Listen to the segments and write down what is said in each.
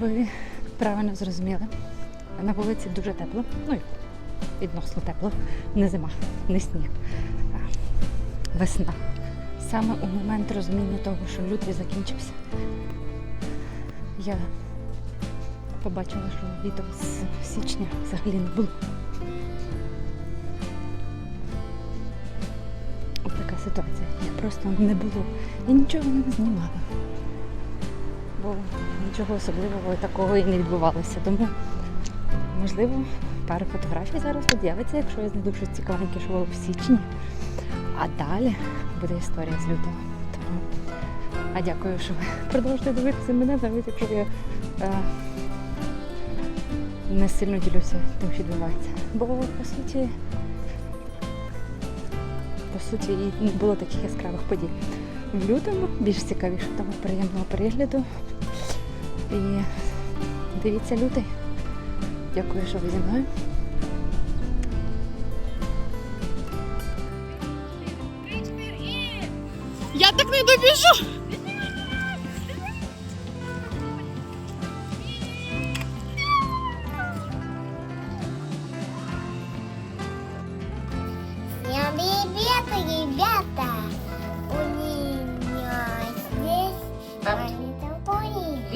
ви правильно зрозуміли. На вулиці дуже тепло, ну відносно тепло. Не зима, не сніг, а весна. Саме у момент розуміння того, що лютий закінчився, я побачила, що літо з січня взагалі не було. Ось така ситуація. Їх просто не було. Я нічого не знімала. Бо нічого особливого такого і не відбувалося. Тому, можливо, пару фотографій зараз тут з'явиться, якщо я знайду щось цікавеньке, що в січні. А далі буде історія з лютого. Тому а дякую, що ви продовжуєте дивитися мене, навіть якщо я е, не сильно ділюся тим, що відбувається. Бо по суті, по суті, і не було таких яскравих подій. В лютому більш цікавіше, тому приємного перегляду. І дивіться лютий. Дякую, що ви зі мною.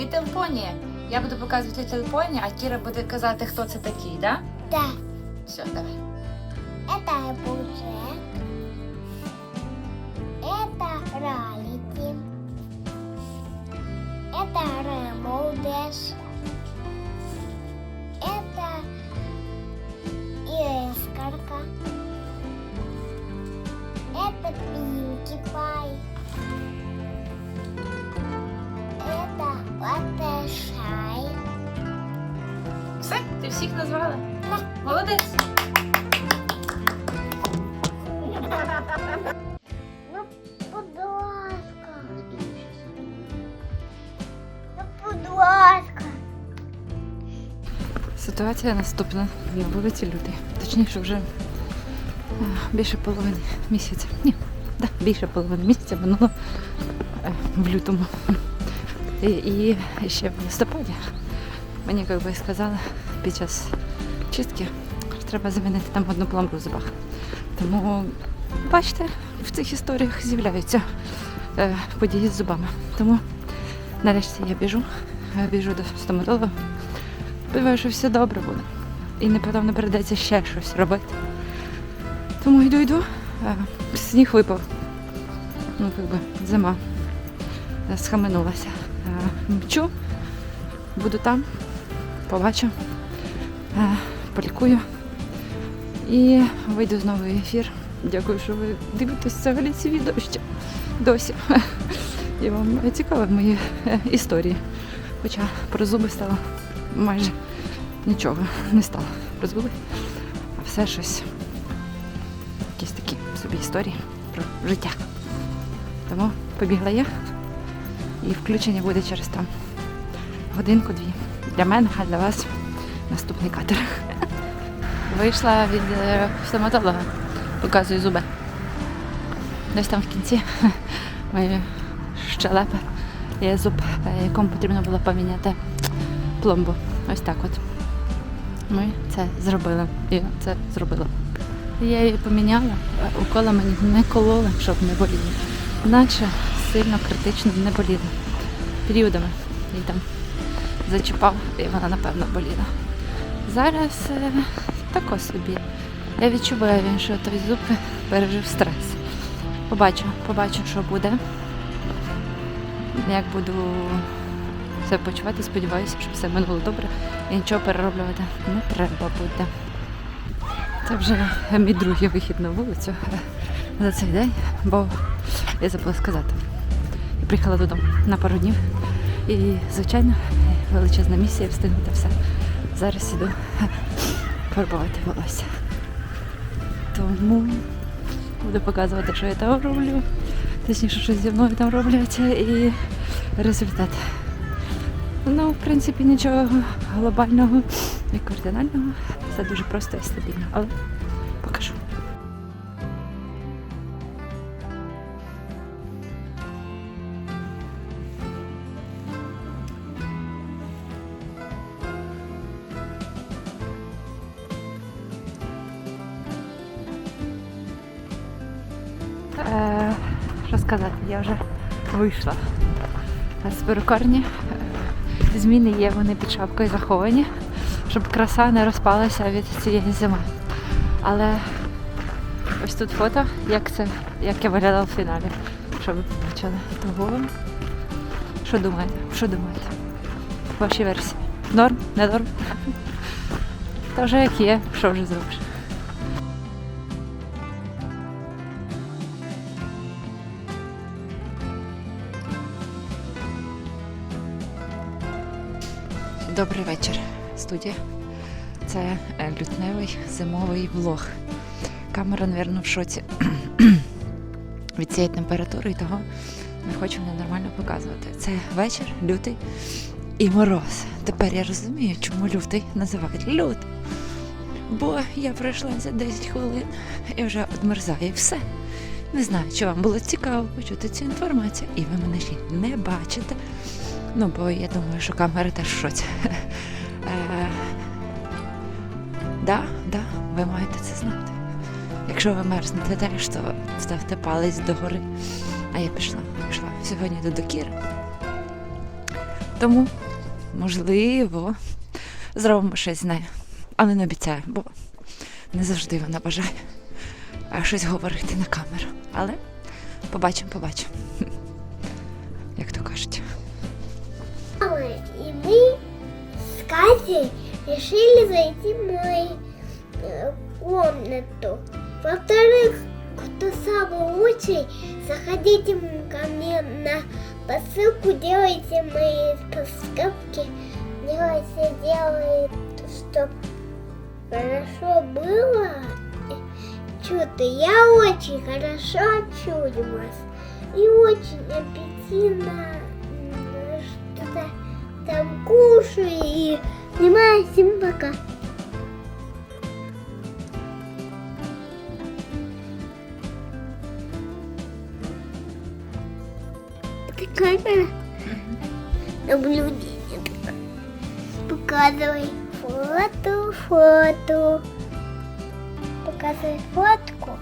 Little Pony. Я буду показувати Little Pony, а Кіра буде казати, хто це такий, да? Да, Все, давай. это Буже. Это Ралити. Это Ремолдеш. Это Искорка. Это Пинки Пай. Ти всіх назвала? Молодець. Ну, будь ласка. Ну, будь ласка. Ситуація наступна на вулиці Лютий. Точніше, вже е, більше половини місяця. Ні, да, більше половини місяця минуло е, в лютому. І, і ще в листопаді мені як би сказали під час чистки, треба замінити там одну пломбу в зубах. Тому, бачите, в цих історіях з'являються е, події з зубами. Тому нарешті я біжу, е, біжу до стоматолога. Сподіваюся, що все добре буде. І непевно прийдеться ще щось робити. Тому йду, йду. Е, Сніг випав. Ну, як би зима е, схаменулася. Е, Мчу, буду там, побачу, полікую і вийду знову в ефір. Дякую, що ви дивитесь взагалі ці відео ще досі. І вам цікаві мої е, історії. Хоча про зуби стало майже нічого не стало про зуби, а все щось. Якісь такі собі історії про життя. Тому побігла я, і включення буде через там годинку-дві. Для мене, а для вас наступний кадр. Вийшла від е, стоматолога, показую зуби. Десь там в кінці моєї щелепи є зуб, е, якому потрібно було поміняти пломбу. Ось так от. Ми це зробили. Я це зробила. Я її поміняла, а укола мені не кололи, щоб не боліло. Наче сильно критично не боліло. Періодами її там зачіпав, і вона напевно боліла. Зараз е, тако собі. Я відчуваю, що той зуб пережив стрес. Побачу, побачу, що буде. Як буду себе почувати, сподіваюся, що все минуло добре і нічого перероблювати не треба буде. Це вже мій другий вихід на вулицю за цей день, бо я забула сказати. Я приїхала додому на пару днів і, звичайно, величезна місія встигнути все. Зараз іду фарбувати волосся. Тому буду показувати, що я там роблю. Точніше, що зі мною там роблять і результат. Ну, в принципі, нічого глобального і кардинального. Все дуже просто і стабільно. Але сказати, я вже вийшла з перукарні. Е, Зміни є, вони під шапкою заховані, щоб краса не розпалася від цієї зими. Але ось тут фото, як це, як я виглядала в фіналі, щоб ви побачили. Того. Що думаєте? Що думаєте? Ваші версії. Норм? Не норм? Та вже як є, що вже зробиш. Добрий вечір, студія. Це е, лютневий зимовий влог. Камера, напевно, в шоці від цієї температури і того не хочу мене нормально показувати. Це вечір, лютий і мороз. Тепер я розумію, чому лютий називають лютий. Бо я пройшла за 10 хвилин і вже одмерзає все. Не знаю, чи вам було цікаво почути цю інформацію, і ви мене ще не бачите. Ну, бо я думаю, що камера теж шоці. Е, Да, да, ви маєте це знати. Якщо ви мерзнете теж, то ставте палець догори. А я пішла, пішла сьогодні до Докіри. Тому, можливо, зробимо щось з нею. Але не обіцяю, бо не завжди вона бажає щось говорити на камеру. Але побачимо, побачимо. и мы с Катей решили зайти в мою э, комнату. Во-вторых, кто самый лучший, заходите ко мне на посылку, делайте мои подсказки, делайте, делайте, чтобы хорошо было. Чудо, я очень хорошо чудилась. И очень аппетитно там кушаю и снимаю всем пока. Это камера наблюдения. Показывай фото, фото. Показывай фотку.